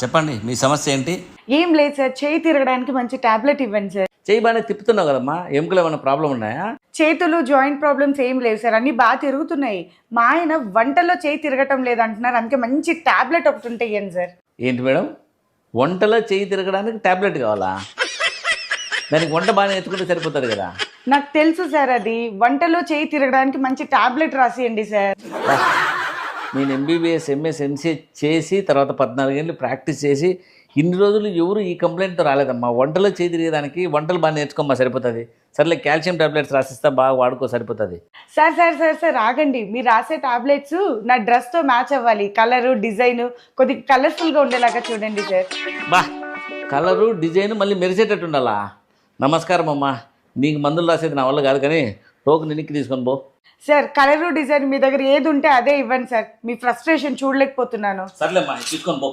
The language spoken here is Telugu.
చెప్పండి మీ సమస్య ఏంటి? ఏం లేదు సార్ చేయి తిరగడానికి మంచి టాబ్లెట్ ఇవ్వండి సార్. చేయి బాగానే తిప్పుతున్నావు కదమ్మా ఎముకలు ఏమైనా ప్రాబ్లం ఉన్నాయా? చేతులు జాయింట్ ప్రాబ్లమ్స్ ఏం లేవు సార్ అన్ని బాగా తిరుగుతున్నాయి. మా ఆయన వంటలో చేయి తిరగటం లేదంటున్నారు అందుకే మంచి టాబ్లెట్ ఒకటి ఉంటే ఇవ్వండి సార్. ఏంటి మేడం? వంటలో చేయి తిరగడానికి టాబ్లెట్ కావాలా? దానికి వంట బాగానే ఎత్తుకుంటే సరిపోతుంది కదా? నాకు తెలుసు సార్ అది వంటలో చేయి తిరగడానికి మంచి టాబ్లెట్ రాసియండి సార్. నేను ఎంబీబీఎస్ ఎంఎస్ ఎంసీఏ చేసి తర్వాత పద్నాలుగేళ్ళు ప్రాక్టీస్ చేసి ఇన్ని రోజులు ఎవరు ఈ కంప్లైంట్తో రాలేదమ్మా. వంటలో చేయి తిరిగేదానికి వంటలు బాగా నేర్చుకోమ్మా సరిపోతుంది. సర్లే కాల్షియం టాబ్లెట్స్ రాసిస్తా బాగా వాడుకో సరిపోతుంది. సార్ సార్ సార్ సార్ ఆగండి. మీరు రాసే టాబ్లెట్స్ నా డ్రెస్తో మ్యాచ్ అవ్వాలి. కలరు డిజైన్ కొద్దిగా కలర్ఫుల్గా ఉండేలాగా చూడండి సార్. బా కలరు డిజైన్ మళ్ళీ మెరిసేటట్టు ఉండాలా? నమస్కారం అమ్మా నీకు మందులు రాసేది నా వల్ల కాదు కానీ టోకెన్ ఎన్నికి తీసుకొని పో. సార్ కలరు డిజైన్ మీ దగ్గర ఏది ఉంటే అదే ఇవ్వండి సార్. మీ ఫ్రస్ట్రేషన్ చూడలేకపోతున్నాను. సర్లేమ్మా తీసుకొని పో.